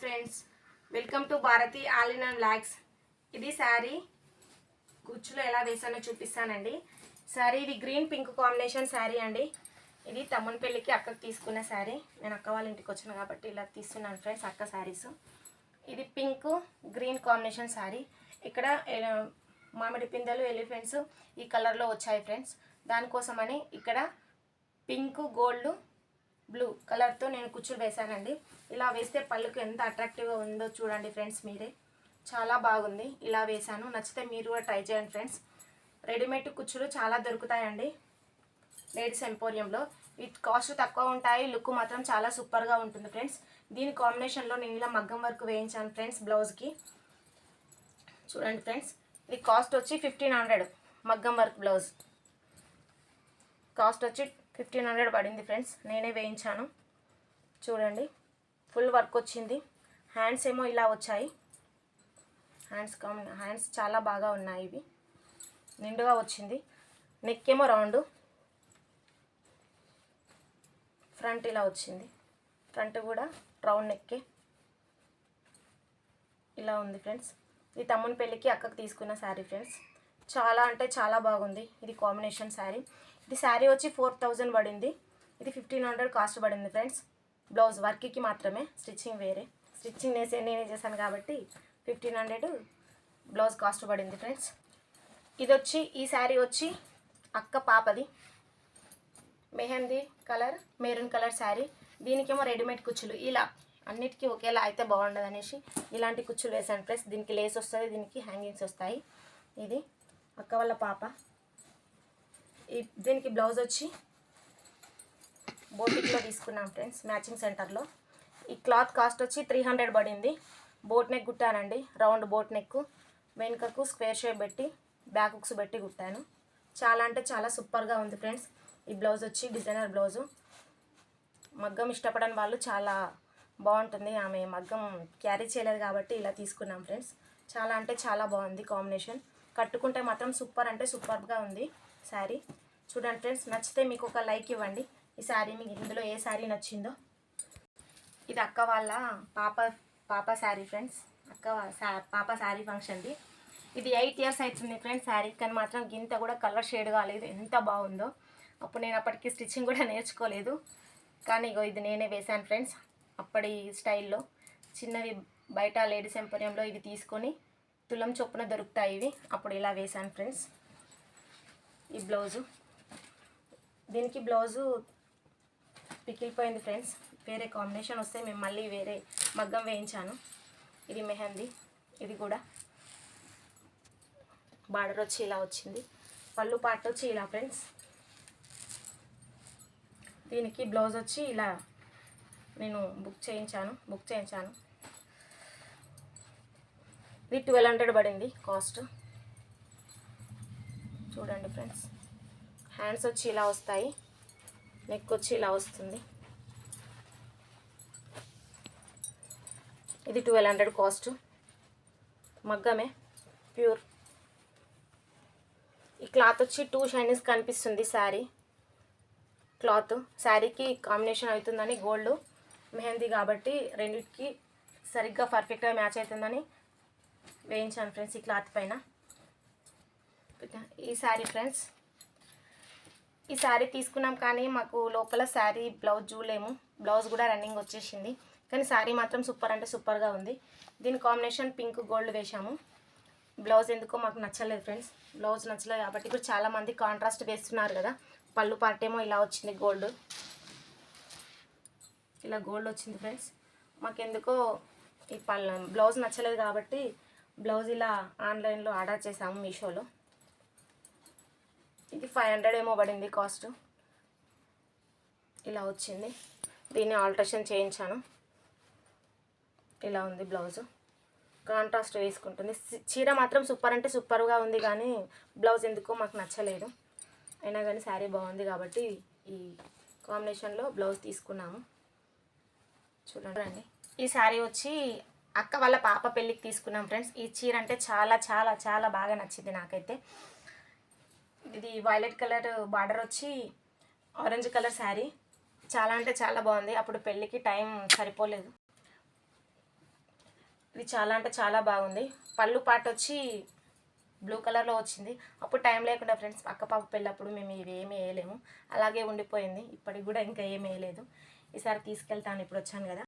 Friends welcome to Bharathi all in blogs ఇది శారీ కుచ్చులో ఎలా వేసానో చూపిస్తానండి. శారీ ఇది గ్రీన్ పింక్ కాంబినేషన్ శారీ అండి. ఇది తమ్ముని పెళ్ళికి అక్కకు తీసుకున్న శారీ. నేను అక్క వాళ్ళ ఇంటికి వచ్చాను కాబట్టి ఇలా తీస్తున్నాను ఫ్రెండ్స్ అక్క శారీస్. ఇది పింక్ గ్రీన్ కాంబినేషన్ శారీ. ఇక్కడ మామిడి పిందెలు ఎలిఫెంట్స్ ఈ కలర్లో వచ్చాయి ఫ్రెండ్స్ దానికోసమని ఇక్కడ పింక్ గోల్డ్ బ్లూ కలర్తో నేను కుచ్చులు వేశానండి. ఇలా వేస్తే పళ్ళుకు ఎంత అట్రాక్టివ్గా ఉందో చూడండి ఫ్రెండ్స్ మీరే. చాలా బాగుంది. ఇలా వేశాను. నచ్చితే మీరు కూడా ట్రై చేయండి ఫ్రెండ్స్. రెడీమేడ్ కుచ్చులు చాలా దొరుకుతాయండి. లేడీస్ ఎంపోరియంలో విత్ కాస్ట్ తక్కువ ఉంటాయి లుక్ మాత్రం చాలా సూపర్గా ఉంటుంది ఫ్రెండ్స్. దీని కాంబినేషన్లో నేను ఇలా మగ్గం వర్క్ వేయించాను ఫ్రెండ్స్ బ్లౌజ్కి చూడండి ఫ్రెండ్స్. ఇది కాస్ట్ వచ్చి ఫిఫ్టీన్ హండ్రెడ్ మగ్గం వర్క్ బ్లౌజ్ కాస్ట్ వచ్చి ఫిఫ్టీన్ హండ్రెడ్ పడింది ఫ్రెండ్స్. నేనే వేయించాను. చూడండి ఫుల్ వర్క్ వచ్చింది. హ్యాండ్స్ ఏమో ఇలా వచ్చాయి. హ్యాండ్స్ కమ్ హ్యాండ్స్ చాలా బాగా ఉన్నాయి ఇవి. నిండుగా వచ్చింది. నెక్ ఏమో రౌండ్. ఫ్రంట్ ఇలా వచ్చింది. ఫ్రంట్ కూడా రౌండ్ నెక్కే ఇలా ఉంది ఫ్రెండ్స్. ఇది తమ్ముని పెళ్ళికి అక్కకు తీసుకున్న శారీ ఫ్రెండ్స్. చాలా అంటే చాలా బాగుంది. ఇది కాంబినేషన్ శారీ. ఇది శారీ వచ్చి ఫోర్ థౌజండ్ పడింది. ఇది ఫిఫ్టీన్ హండ్రెడ్ కాస్ట్ పడింది ఫ్రెండ్స్. బ్లౌజ్ వర్క్కి మాత్రమే స్టిచ్చింగ్ వేరే. స్టిచ్చింగ్ వేసే నేనే చేశాను కాబట్టి ఫిఫ్టీన్ హండ్రెడ్ బ్లౌజ్ కాస్ట్ పడింది ఫ్రెండ్స్. ఇది వచ్చి ఈ శారీ వచ్చి అక్క పాపది. Mehndi colour maroon colour sari. దీనికేమో readymade కుచ్చులు. ఇలా అన్నిటికీ ఒకేలా అయితే బాగుండదు అనేసి ఇలాంటి కుచ్చులు వేసాను ఫ్రెండ్స్. దీనికి లేస్ వస్తుంది దీనికి హ్యాంగింగ్స్ వస్తాయి. ఇది అక్క వాళ్ళ పాప. దీనికి బ్లౌజ్ వచ్చి బోటిక్లో తీసుకున్నాం ఫ్రెండ్స్ మ్యాచింగ్ సెంటర్లో ఈ క్లాత్ కాస్ట్ వచ్చి త్రీ హండ్రెడ్ పడింది. బోట్ నెక్ కుట్టానండి. రౌండ్ బోట్ నెక్ వెనుకకు స్క్వేర్ షేప్ పెట్టి బ్యాక్ హుక్స్ పెట్టి కుట్టాను. చాలా అంటే చాలా సూపర్గా ఉంది ఫ్రెండ్స్. ఈ బ్లౌజ్ వచ్చి డిజైనర్ బ్లౌజు. మగ్గం ఇష్టపడని వాళ్ళు చాలా బాగుంటుంది. ఆమె మగ్గం క్యారీ చేయలేదు కాబట్టి ఇలా తీసుకున్నాం ఫ్రెండ్స్. చాలా అంటే చాలా బాగుంది కాంబినేషన్. కట్టుకుంటే మాత్రం సూపర్ అంటే సూపర్గా ఉంది. శారీ. చూడండి ఫ్రెండ్స్ నచ్చితే మీకు ఒక లైక్ ఇవ్వండి. ఈ శారీ మీకు ఇందులో ఏ శారీ నచ్చిందో. ఇది అక్క వాళ్ళ పాప పాప శారీ ఫ్రెండ్స్. అక్క పాప శారీ ఫంక్షన్ది. ఇది ఎయిట్ ఇయర్స్ అవుతుంది ఫ్రెండ్స్ శారీ కానీ మాత్రం గింత కూడా కలర్ షేడ్ కాలేదు. ఎంత బాగుందో. అప్పుడు నేను అప్పటికి స్టిచ్చింగ్ కూడా నేర్చుకోలేదు. కానీ ఇగో ఇది నేనే వేశాను ఫ్రెండ్స్ అప్పటి స్టైల్లో. చిన్నవి బయట లేడీస్ ఎంపోరియంలో ఇవి తీసుకొని తులం చొప్పున దొరుకుతాయి ఇవి. అప్పుడు ఇలా వేశాను ఫ్రెండ్స్. ఈ బ్లౌజు. దీనికి బ్లౌజు పికిలిపోయింది ఫ్రెండ్స్. వేరే కాంబినేషన్ వస్తే మేము మళ్ళీ వేరే మగ్గం వేయించాను. ఇది మెహందీ. ఇది కూడా బార్డర్ వచ్చి ఇలా వచ్చింది. పళ్ళు పాట వచ్చి ఇలా ఫ్రెండ్స్. దీనికి బ్లౌజ్ వచ్చి ఇలా నేను బుక్ చేయించాను. బుక్ చేయించాను. ఇది ట్వెల్వ్ హండ్రెడ్ పడింది కాస్ట్. చూడండి ఫ్రెండ్స్. హ్యాండ్స్ వచ్చి ఇలా వస్తాయి. నెక్ వచ్చి ఇలా వస్తుంది. ఇది ట్వెల్వ్ హండ్రెడ్ కాస్ట్ మగ్గమే. ప్యూర్ ఈ క్లాత్ వచ్చి టూ షైనీస్ కనిపిస్తుంది శారీ. క్లాత్ శారీకి కాంబినేషన్ అవుతుందని గోల్డ్ మెహందీ కాబట్టి రెండింటికి సరిగ్గా పర్ఫెక్ట్గా మ్యాచ్ అవుతుందని వేయించాను ఫ్రెండ్స్ ఈ క్లాత్ పైన. ఈ శారీ ఫ్రెండ్స్. ఈ శారీ తీసుకున్నాం కానీ మాకు లోపల శారీ బ్లౌజ్ చూడలేము. బ్లౌజ్ కూడా రన్నింగ్ వచ్చేసింది. కానీ శారీ మాత్రం సూపర్ అంటే సూపర్గా ఉంది. దీని కాంబినేషన్ పింక్ గోల్డ్ వేశాము. బ్లౌజ్ ఎందుకో మాకు నచ్చలేదు ఫ్రెండ్స్. బ్లౌజ్ నచ్చలేదు కాబట్టి ఇప్పుడు చాలామంది కాంట్రాస్ట్ వేస్తున్నారు కదా. పళ్ళు పార్టేమో ఏమో ఇలా వచ్చింది గోల్డ్. ఇలా గోల్డ్ వచ్చింది ఫ్రెండ్స్. మాకెందుకో ఈ పళ్ళు బ్లౌజ్ నచ్చలేదు కాబట్టి బ్లౌజ్ ఇలా ఆన్లైన్లో ఆర్డర్ చేసాము మీషోలో. ఇది ఫైవ్ హండ్రెడ్ ఏమో పడింది కాస్ట్ ఇలా వచ్చింది. దీన్ని ఆల్ట్రేషన్ చేయించాను. ఇలా ఉంది బ్లౌజు కాంట్రాస్ట్ వేసుకుంటుంది. చీర మాత్రం సూపర్ అంటే సూపర్గా ఉంది కానీ బ్లౌజ్ ఎందుకో మాకు నచ్చలేదు. అయినా కానీ శారీ బాగుంది కాబట్టి ఈ కాంబినేషన్లో బ్లౌజ్ తీసుకున్నాము. చూడండి. ఈ శారీ వచ్చి అక్క వాళ్ళ పాప పెళ్ళికి తీసుకున్నాం ఫ్రెండ్స్ ఈ చీర అంటే చాలా చాలా చాలా బాగా నచ్చింది నాకైతే. ఇది వైలెట్ కలర్ బార్డర్ వచ్చి ఆరెంజ్ కలర్ శారీ చాలా అంటే చాలా బాగుంది. అప్పుడు పెళ్ళికి టైం సరిపోలేదు. ఇది చాలా అంటే చాలా బాగుంది. పళ్ళు పాట వచ్చి బ్లూ కలర్లో వచ్చింది. అప్పుడు టైం లేకుండా ఫ్రెండ్స్ అక్క పాప పెళ్ళప్పుడు మేము ఇవి ఏమి వేయలేము. అలాగే ఉండిపోయింది. ఇప్పటికి కూడా ఇంకా ఏమి వేయలేదు. ఈసారి తీసుకెళ్తాను. ఇప్పుడు వచ్చాను కదా.